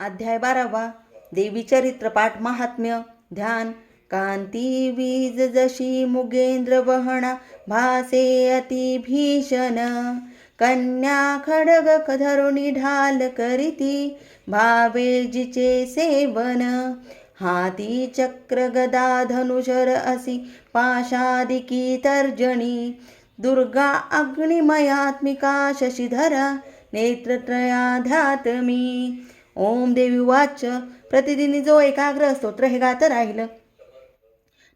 अध्याय बारावा. देवी चरित्रपाठ महात्म्य. ध्यान. कांती वीज जशी मुगेंद्र वहणा भासे अति भीषण. कन्या खडग धरुणी ढाल करीती भावे जिचे सेवन. हाती चक्र गदा धनुषर असी पाशादिकी तर्जनी. दुर्गा अग्निमयात्मिका शशिधरा नेत्रत्रयाध्यात मी ओम देवी वाच. प्रतिदिनी जो एकाग्र स्तोत्र हे गात राहिलं.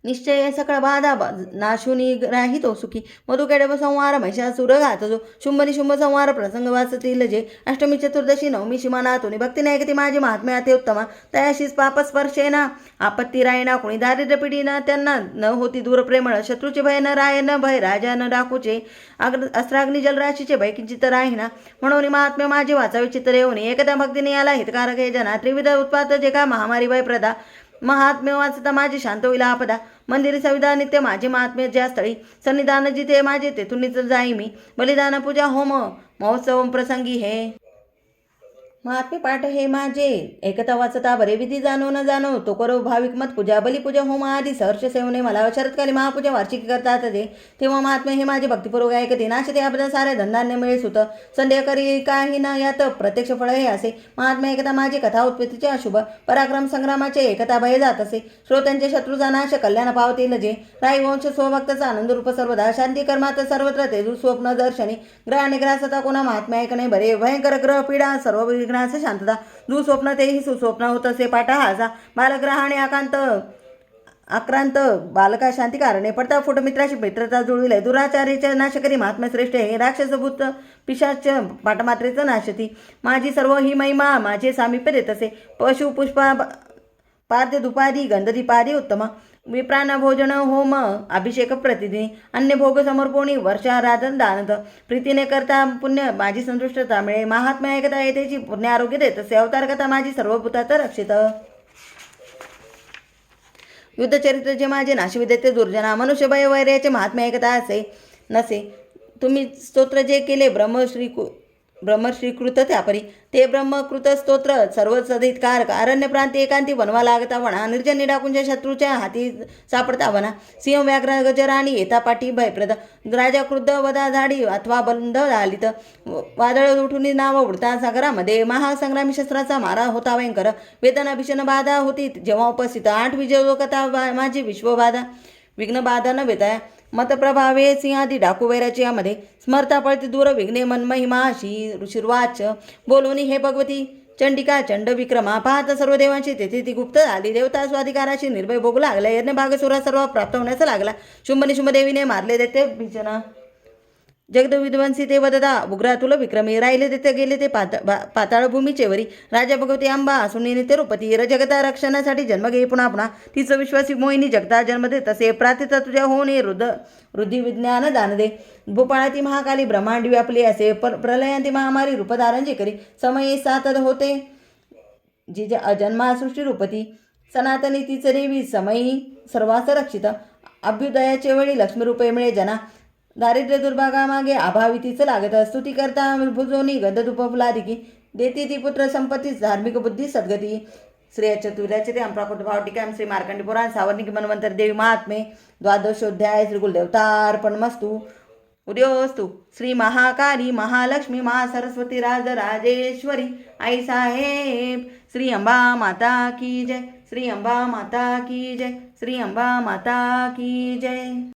निश्चय सकळ बाधा बा- नाशुनी राहितो सुखी मधुकेडव संहार महिषासुर घात जो शुंभनी शुंभ संवार प्रसंग वाचतील जे अष्टमी चतुर्दशी नवमी शिमानातुनी भक्ती ऐकते माझी महात्म्य अति उत्तमा तयाशीच पापस्पर्शेना आपत्ती रायना कोणी दारिद्र्य पिढीना त्यांना न होती दूर प्रेमळ शत्रूचे भय न राय न भय राजा न डाकूचे अग्र अस्त्राग्नी जलराशीचे भय किंचित राहिना म्हणून महात्म्य माझे वाचावे चित्र येऊन एकदा भक्तीने याला हितकारक हे जना त्रिविध उत्पात जे का महामारी भय प्रदा महात्म्य वाचता माझी शांत होईल आपदा मंदिर संविधान नित्य माझे महात्म्य ज्या स्थळी सन्निधान जिथे माझे तेथून जाई मी. बलिदान पूजा होम महोत्सव प्रसंगी हे. महात्मे पाठ हे माझे. एकता वाचता बरे विधी जाणो न जाणो. तो करो भाविक मत पूजा बलिपूजा होम आधी सहर्ष सेवने. मला शरत्काली महापूजा वार्षिक करतात ते. तेव्हा महात्मे हे माझे भक्तिपूर्वक ऐकते. नाश ते आपल्या सारे धंदान्य मिळेस सुत. संध्याकाळी करी काही न यात. प्रत्यक्ष फळ हे असे. महात्मा एकता माझी कथा उत्पत्तीचे अशुभ. पराक्रम संग्रामाचे एकता भय जात असे. श्रोत्यांचे शत्रूचा नाश कल्याण पावतील जे. राई वंश स्वभक्ताचा आनंद रूप सर्वदा. शांती कर्मात सर्वत्र तेजू स्वप्न दर्शनी. ग्रह निग्रासता कोणा महात्मा ऐकणे. बरे भयंकर ग्रह पीडा सर्व विघ्नाचे शांतता. दुःस्वप्न तेही सुस्वप्न होत असे पाठा हासा. बालग्रह आणि आकांत आक्रांत. बालका शांती कारणे पडता. फुट मित्राशी मित्रता जुळविले. दुराचार्याच्या नाशकरी महात्मा श्रेष्ठ हे राक्षसभूत पिशाच पाठमात्रेचं नाशती. माझी सर्व ही महिमा माझे सामीप्य देत असे. पशु पुष्पा पाद्य दुपादी गंधदीपादी उत्तम। विप्राण भोजन होम अभिषेक प्रतिदिनी। अन्य भोग समर्पणी वर्षाराधन दानत। प्रीतीने करता पुण्य माझी संतुष्टता मिळे। महात्मा एकता येतेची पुण्य आरोग्य देत। असे अवतार कथा माझी सर्वभूतात रक्षित। युद्धचरित्र जे माझे नाशिविदेते दुर्जना मनुष्यभय वैर्याचे महात्मा एकता असे नसे। तुम्ही स्तोत्र जे केले ब्रह्मश्री कु ब्रह्मश्रीकृत त्यापरी. ते ब्रह्मकृत स्तोत्र सर्व सदितकारक अरण्य प्रांती एकांती बनवा लागता वणा निर्जन निडाकुंज शत्रूच्या हाती सापडता वना. सिंह व्याघ्र गजराणी येता पाठी भयप्रद. राजा क्रुद्ध वदा झाडी अथवा बंद झालीत. वादळ उठून नाव उडता सागरामध्ये. महासंग्रामी शस्त्राचा मारा होता भयंकर. वेदना भीषण बाधा होती. जेव्हा उपस्थित आठ विजय लोकता माझी विश्वबाधा. विघ्नबाधा न वेताया. मतप्रभावे सिंहादी डाकुवैराची यामध्ये स्मर्तापळती दूर विघ्ने मनमहिमाशी ऋषिर्वाच. बोलवणी हे भगवती चंडिका चंड विक्रमा पाहत सर्व देवांची तेथे ती गुप्त झाली. देवता स्वाधिकाराशी निर्भय भोगू लागला. यज्ञ भागसुरा सर्व प्राप्त होण्याचा लागला. शुंभनी शुंभदेवीने मारले देते भीजना जगदविध्वंसी ते वददा उग्रातुल विक्रमी राहिले तिथे गेले ते पात बा- वरी. राजा भगवती आंबा सुनीने ते रूपती र जगता रक्षणासाठी जन्म घे पुन्हा पुन्हा. तिचं विश्वासी मोहिनी जगता जन्म दे तसे प्रार्थिता तुझ्या होणे रुद रुद्धी विज्ञान दान दे. भूपाळाती महाकाली ब्रह्मांड व्यापली असे पर प्रलयांती महामारी रूपधारण जे करी. समये सातद होते. जी अजन्मा सृष्टी रूपती. सनातनी तिचं देवी समयी सर्वास रक्षित. अभ्युदयाचे वेळी लक्ष्मीरूपे मिळे जना. दारिद्र्य दुर्भागामागे अभावी तिचं लागत स्तुती करता भुजोनी गदत उपफुलादिकी देती ती पुत्र संपत्ती धार्मिक बुद्धी सद्गती. श्री चतुर्याचे ते अंप्राकृत भाव टिकाम श्री मार्कंडी पुराण सावर्णिक मनवंतर देवी महात्मे. द्वादशोध्याय श्री कुलदेवतार्पण मस्तू. उद्योस्तु. श्री महाकाली महालक्ष्मी महासरस्वती राज राजेश्वरी. आई साहेब श्री अंबा माता की जय. श्री अंबा माता की जय. श्री अंबा माता की जय.